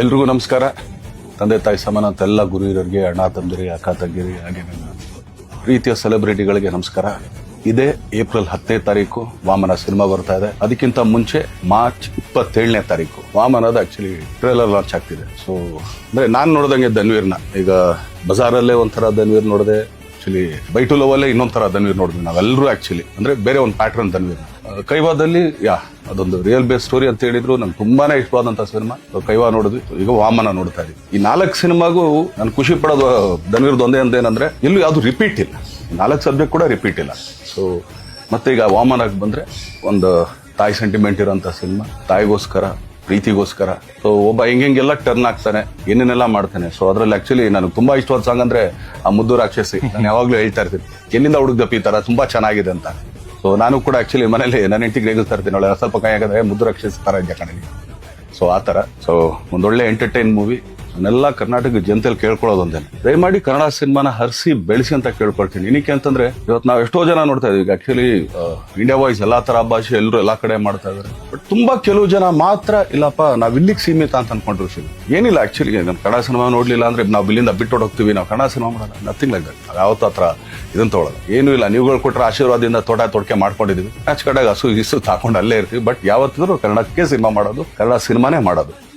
ಎಲ್ರಿಗೂ ನಮಸ್ಕಾರ. ತಂದೆ ತಾಯಿ ಸಮಾನ ಅಂತ ಎಲ್ಲ ಗುರು ಹಿರಿಯರಿಗೆ ಅಣ್ಣ ತಂದಿರಿ ಅಕ್ಕ ತಂಗಿರಿ ಹಾಗೆ ನನ್ನ ಪ್ರೀತಿಯ ಸೆಲೆಬ್ರಿಟಿಗಳಿಗೆ ನಮಸ್ಕಾರ. ಇದೇ ಏಪ್ರಿಲ್ ಹತ್ತನೇ ತಾರೀಕು ವಾಮನ ಸಿನಿಮಾ ಬರ್ತಾ ಇದೆ. ಅದಕ್ಕಿಂತ ಮುಂಚೆ ಮಾರ್ಚ್ ಇಪ್ಪತ್ತೇಳನೇ ತಾರೀಕು ವಾಮನದ ಆಕ್ಚುಲಿ ಟ್ರೇಲರ್ ಲಾಂಚ್ ಆಗ್ತಿದೆ. ಸೊ ಅಂದ್ರೆ ನಾನು ನೋಡ್ದಂಗೆ ಧನ್ವೀರ್ನ. ಈಗ ಬಜಾರಲ್ಲೇ ಒಂಥರ ಧನ್ವೀರ್ ನೋಡಿದೆ ಆಕ್ಚುಲಿ ಬೈ ಟು ಇನ್ನೊಂದು ತರ ಧನ್ವೀರ್ ನೋಡಿದ್ವಿ ನಾವೆಲ್ಲರೂ ಆಕ್ಚುಲಿ ಅಂದ್ರೆ ಬೇರೆ ಒಂದು ಪ್ಯಾಟ್ರನ್ ಧನ್ವೀರ್ ಕೈವಾದಲ್ಲಿ, ಯಾ, ಅದೊಂದು ರಿಯಲ್ ಬೇಸ್ ಸ್ಟೋರಿ ಅಂತ ಹೇಳಿದ್ರು. ನಂಗೆ ತುಂಬಾನೇ ಇಷ್ಟವಾದಂತ ಸಿನಿಮಾ ಕೈವಾ ನೋಡಿದ್ವಿ. ಈಗ ವಾಮನ ನೋಡ್ತಾ ಇದ್ವಿ. ಈ ನಾಲ್ಕು ಸಿನಿಮಾಗೂ ನಾನು ಖುಷಿ ಪಡೋದು ಧನ್ವೀರ್ದು ಒಂದೇ ಅಂತ ಏನಂದ್ರೆ ಇಲ್ಲೂ ಯಾವುದು ರಿಪೀಟ್ ಇಲ್ಲ. ನಾಲ್ಕು ಸಬ್ಜೆಕ್ಟ್ ಕೂಡ ರಿಪೀಟ್ ಇಲ್ಲ. ಸೊ ಮತ್ತೆ ಈಗ ವಾಮನಕ್ಕೆ ಬಂದ್ರೆ, ಒಂದು ತಾಯಿ ಸೆಂಟಿಮೆಂಟ್ ಇರೋಂಥ ಸಿನಿಮಾ ತಾಯಿಗೋಸ್ಕರ ಪ್ರೀತಿಗೋಸ್ಕರ. ಸೊ ಒಬ್ಬ ಹೆಂಗೆಲ್ಲ ಟರ್ನ್ ಆಗ್ತಾನೆ, ಏನೇನೆಲ್ಲ ಮಾಡ್ತಾನೆ. ಸೊ ಅದ್ರಲ್ಲಿ ಆಕ್ಚುಲಿ ನನಗೆ ತುಂಬಾ ಇಷ್ಟವಾದ ಸಾಂಗ್ ಅಂದ್ರೆ ಆ ಮುದ್ದು ರಾಕ್ಷಸಿ. ನಾನು ಯಾವಾಗ್ಲೂ ಹೇಳ್ತಾ ಇರ್ತೀನಿ, ಎಲ್ಲಿಂದ ಹುಡುಗ್ದಪ್ಪ ಈ ತರ? ತುಂಬಾ ಚೆನ್ನಾಗಿದೆ ಅಂತ. ಸೊ ನಾನು ಕೂಡ ಆಕ್ಚುಲಿ ಮನೇಲಿ ನನ್ನ ಹೆಂಡತಿಗೆ ರೇಗಿಸ್ತಾ ಇರ್ತೀನಿ. ಒಳ್ಳೆ ಸ್ವಲ್ಪ ಕೈ ಆಗದ್ರೆ ಮುದ್ದು ರಾಕ್ಷಸಿ ತರ ಇದೆ ಕಣಿ. ಸೊ ಆ ತರ. ಸೊ ಒಂದೊಳ್ಳೆ ಎಂಟರ್ಟೈನ್ ಮೂವಿ ನಾನೆಲ್ಲ ಕರ್ನಾಟಕ ಜನತೆಯಲ್ಲಿ ಕೇಳ್ಕೊಳ್ಳೋದೊಂದೇ ದಯಮಾಡಿ ಕನ್ನಡ ಸಿನಿಮಾನ ಹರಿಸಿ, ಬೆಳೆಸಿ ಅಂತ ಕೇಳ್ಕೊಳ್ತೀನಿ. ಏನಕ್ಕೆ ಅಂತಂದ್ರೆ, ಇವತ್ತು ನಾವು ಎಷ್ಟೋ ಜನ ನೋಡ್ತಾ ಇದೀವಿ ಆಕ್ಚುಲಿ ಇಂಡಿಯಾ ವಾಯ್ಸ್ ಎಲ್ಲಾ ತರ ಭಾಷೆ ಎಲ್ಲರೂ ಎಲ್ಲಾ ಕಡೆ ಮಾಡ್ತಾ ಇದಾರೆ ಬಟ್ ತುಂಬಾ ಕೆಲವು ಜನ ಮಾತ್ರ, ಇಲ್ಲಪ್ಪ, ನಾವ್ ಇಲ್ಲಿಗೆ ಸೀಮಿತ ಅಂತ ಅನ್ಕೊಂಡ್ರು ಏನಿಲ್ಲ ಆಕ್ಚುಲಿ ನಮ್ ಕನ್ನಡ ಸಿನಿಮಾ ನೋಡ್ಲಿಲ್ಲ ಅಂದ್ರೆ ನಾವು ಇಲ್ಲಿಂದ ಬಿಟ್ಟು ಹೋಗ್ತೀವಿ. ನಾವು ಕನ್ನಡ ಸಿನಿಮಾ ಮಾಡಲ್ಲ. ನಥಿಂಗ್ ಲೈಕ್ ದಟ್ ಯಾವತ್ತ ಹತ್ರ ಇದನ್ನ ತಗೊಳ್ಳಲ್ಲ ಏನು ಇಲ್ಲ. ನೀವುಗಳು ಕೊಟ್ಟರೆ ಆಶೀರ್ವಾದದಿಂದ ತೋಟ ತೊಡಕೆ ಮಾಡ್ಕೊಂಡಿದೀವಿ. ಕಡೆಗೆ ಹಸು ಇಸು ತಾಕೊಂಡು ಅಲ್ಲೇ ಇರ್ತೀವಿ. ಬಟ್ ಯಾವತ್ತಿದ್ರು ಕನ್ನಡಕ್ಕೆ ಸಿನಿಮಾ ಮಾಡೋದು, ಕನ್ನಡ ಸಿನಿಮಾನೇ ಮಾಡೋದು.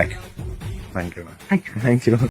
Thank you thank you thank you